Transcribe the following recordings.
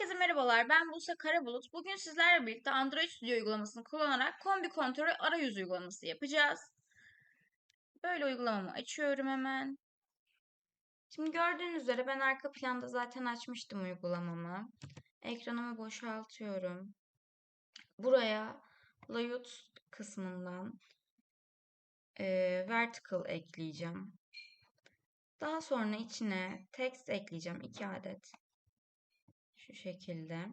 Herkese merhabalar. Ben Buse Karabulut. Bugün sizlerle birlikte Android Studio uygulamasını kullanarak kombi kontrolü arayüz uygulaması yapacağız. Böyle uygulamamı açıyorum hemen. Şimdi gördüğünüz üzere ben arka planda zaten açmıştım uygulamamı. Ekranımı boşaltıyorum. Buraya layout kısmından e, vertical ekleyeceğim. Daha sonra içine text ekleyeceğim 2 adet. Şu şekilde.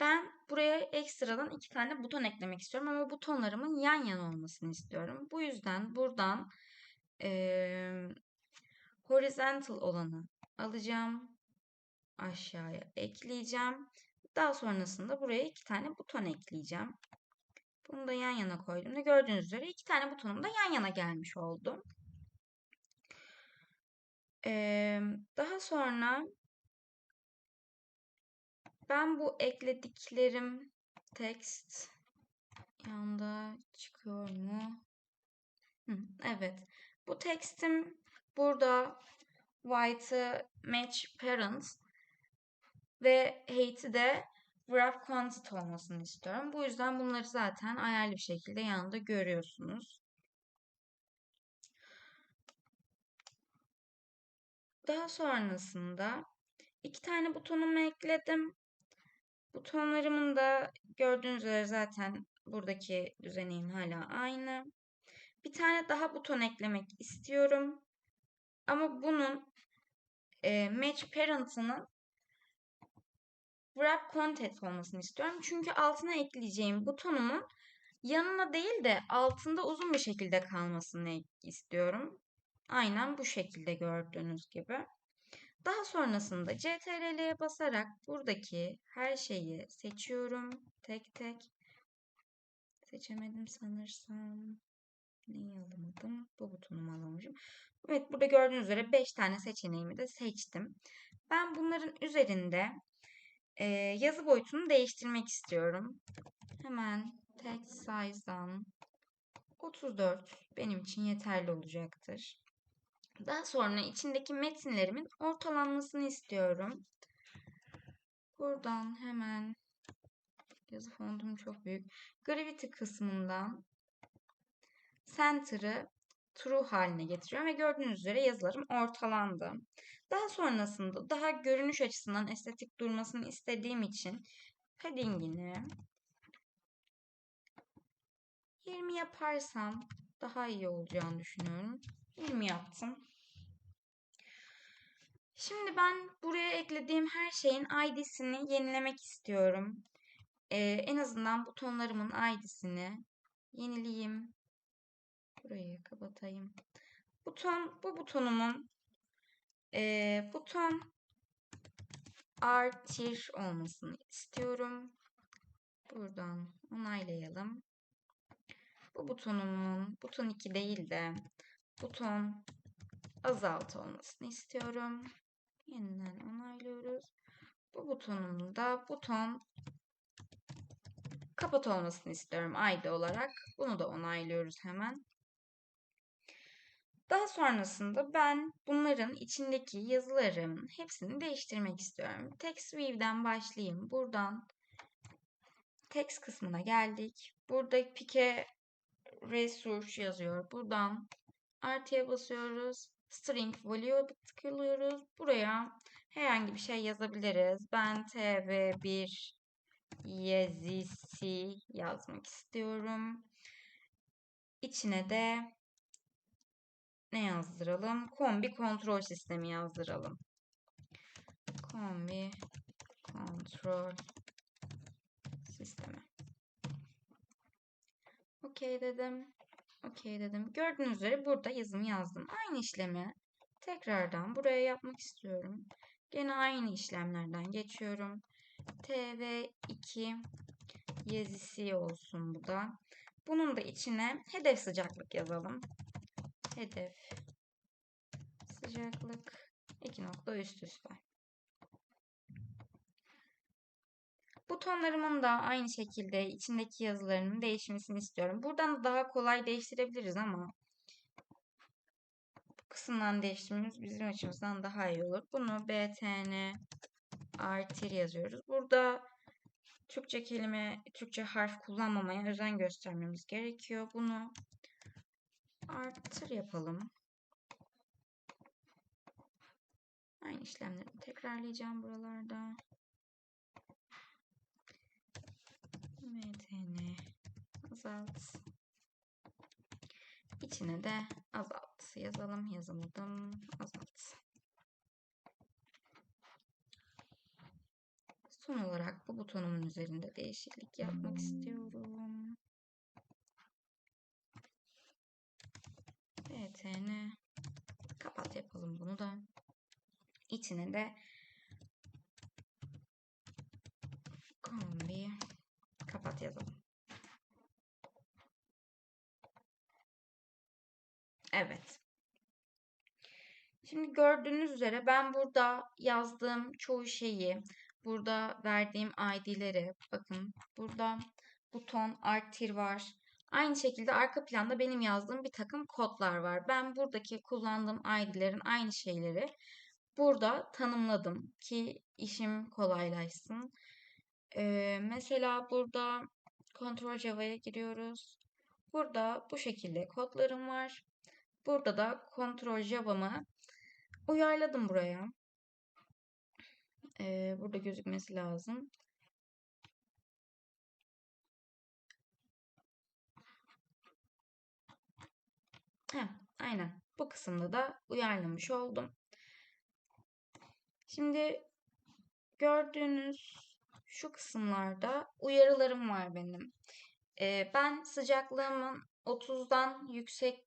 Ben buraya ekstradan iki tane buton eklemek istiyorum ama butonlarımın yan yana olmasını istiyorum. Bu yüzden buradan e, horizontal olanı alacağım. Aşağıya ekleyeceğim. Daha sonrasında buraya iki tane buton ekleyeceğim. Bunu da yan yana koyduğumda gördüğünüz üzere iki tane butonum da yan yana gelmiş oldu. Ee, daha sonra ben bu eklediklerim text yanda çıkıyor mu? Hı, evet. Bu textim burada white'ı match parents ve hate'i de wrap content olmasını istiyorum. Bu yüzden bunları zaten ayarlı bir şekilde yanında görüyorsunuz. Daha sonrasında iki tane butonumu ekledim. Butonlarımın da gördüğünüz üzere zaten buradaki düzeneğim hala aynı. Bir tane daha buton eklemek istiyorum. Ama bunun e, Match Parent'ının Wrap Content olmasını istiyorum. Çünkü altına ekleyeceğim butonumun yanına değil de altında uzun bir şekilde kalmasını istiyorum. Aynen bu şekilde gördüğünüz gibi. Daha sonrasında CTRL'ye basarak buradaki her şeyi seçiyorum. Tek tek. Seçemedim sanırsam. Neyi alamadım? Bu butonumu alamışım. Evet burada gördüğünüz üzere 5 tane seçeneğimi de seçtim. Ben bunların üzerinde e, yazı boyutunu değiştirmek istiyorum. Hemen text size'dan 34 benim için yeterli olacaktır. Daha sonra içindeki metinlerimin ortalanmasını istiyorum. Buradan hemen yazı fontum çok büyük. Gravity kısmından center'ı true haline getiriyorum ve gördüğünüz üzere yazılarım ortalandı. Daha sonrasında daha görünüş açısından estetik durmasını istediğim için padding'ini 20 yaparsam daha iyi olacağını düşünüyorum. 20 yaptım. Şimdi ben buraya eklediğim her şeyin ID'sini yenilemek istiyorum. Ee, en azından butonlarımın ID'sini yenileyeyim. Burayı kapatayım. Buton, bu butonumun e, buton artır olmasını istiyorum. Buradan onaylayalım. Bu butonumun buton 2 değil de buton azalt olmasını istiyorum. Yeniden onaylıyoruz. Bu butonun da buton kapat olmasını istiyorum ID olarak. Bunu da onaylıyoruz hemen. Daha sonrasında ben bunların içindeki yazıların hepsini değiştirmek istiyorum. Text View'den başlayayım. Buradan text kısmına geldik. Burada pike resource yazıyor. Buradan artıya basıyoruz string value tıklıyoruz. Buraya herhangi bir şey yazabiliriz. Ben tv1 yezisi yazmak istiyorum. İçine de ne yazdıralım? Kombi kontrol sistemi yazdıralım. Kombi kontrol sistemi. Okey dedim. Okey dedim. Gördüğünüz üzere burada yazımı yazdım. Aynı işlemi tekrardan buraya yapmak istiyorum. Gene aynı işlemlerden geçiyorum. TV2 yazısı olsun bu da. Bunun da içine hedef sıcaklık yazalım. Hedef sıcaklık 2 nokta üst üste. Butonlarımın da aynı şekilde içindeki yazılarının değişmesini istiyorum. Buradan daha kolay değiştirebiliriz ama bu kısımdan değiştirmemiz bizim açımızdan daha iyi olur. Bunu btn artır yazıyoruz. Burada Türkçe kelime, Türkçe harf kullanmamaya özen göstermemiz gerekiyor. Bunu artır yapalım. Aynı işlemleri tekrarlayacağım buralarda. Mtn azalt. İçine de azalt yazalım. Yazamadım. Azalt. Son olarak bu butonumun üzerinde değişiklik yapmak istiyorum. btn kapat yapalım bunu da. İçine de kombi kapat yazalım. Evet. Şimdi gördüğünüz üzere ben burada yazdığım çoğu şeyi, burada verdiğim ID'leri, bakın burada buton, artir var. Aynı şekilde arka planda benim yazdığım bir takım kodlar var. Ben buradaki kullandığım ID'lerin aynı şeyleri burada tanımladım ki işim kolaylaşsın. Ee, mesela burada Ctrl Java'ya giriyoruz. Burada bu şekilde kodlarım var. Burada da Ctrl Java'mı uyarladım buraya. Ee, burada gözükmesi lazım. Heh, aynen. Bu kısımda da uyarlamış oldum. Şimdi gördüğünüz şu kısımlarda uyarılarım var benim. Ee, ben sıcaklığımın 30'dan yüksek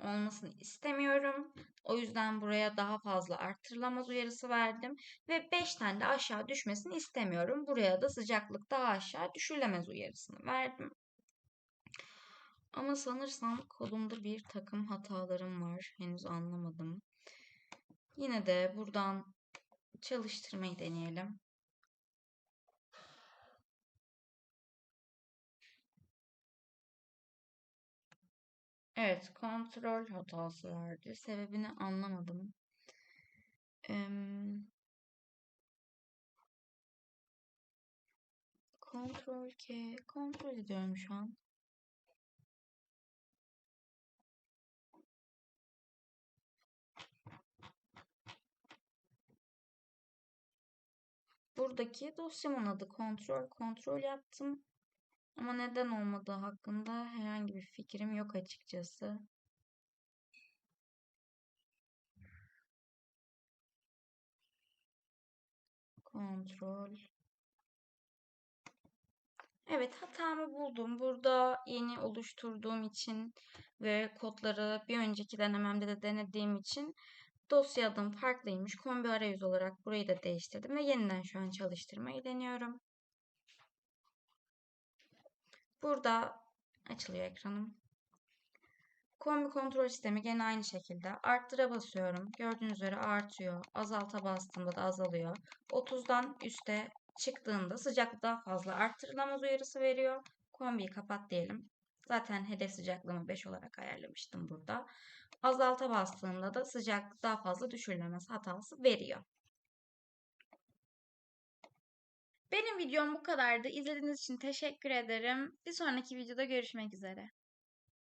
olmasını istemiyorum. O yüzden buraya daha fazla arttırılamaz uyarısı verdim. Ve 5 tane de aşağı düşmesini istemiyorum. Buraya da sıcaklık daha aşağı düşülemez uyarısını verdim. Ama sanırsam kodumda bir takım hatalarım var. Henüz anlamadım. Yine de buradan çalıştırmayı deneyelim. Evet, kontrol hatası verdi. Sebebini anlamadım. Ee, K, kontrol ediyorum şu an. Buradaki dosyamın adı kontrol. Kontrol yaptım. Ama neden olmadığı hakkında herhangi bir fikrim yok açıkçası. Kontrol. Evet hatamı buldum. Burada yeni oluşturduğum için ve kodları bir önceki denememde de denediğim için dosya adım farklıymış. Kombi arayüz olarak burayı da değiştirdim ve yeniden şu an çalıştırmayı deniyorum. Burada açılıyor ekranım. Kombi kontrol sistemi gene aynı şekilde. Arttıra basıyorum. Gördüğünüz üzere artıyor. Azalta bastığımda da azalıyor. 30'dan üste çıktığında sıcaklık daha fazla arttırılamaz uyarısı veriyor. Kombiyi kapat diyelim. Zaten hedef sıcaklığımı 5 olarak ayarlamıştım burada. Azalta bastığımda da sıcaklık daha fazla düşürülemez hatası veriyor. Benim videom bu kadardı. İzlediğiniz için teşekkür ederim. Bir sonraki videoda görüşmek üzere.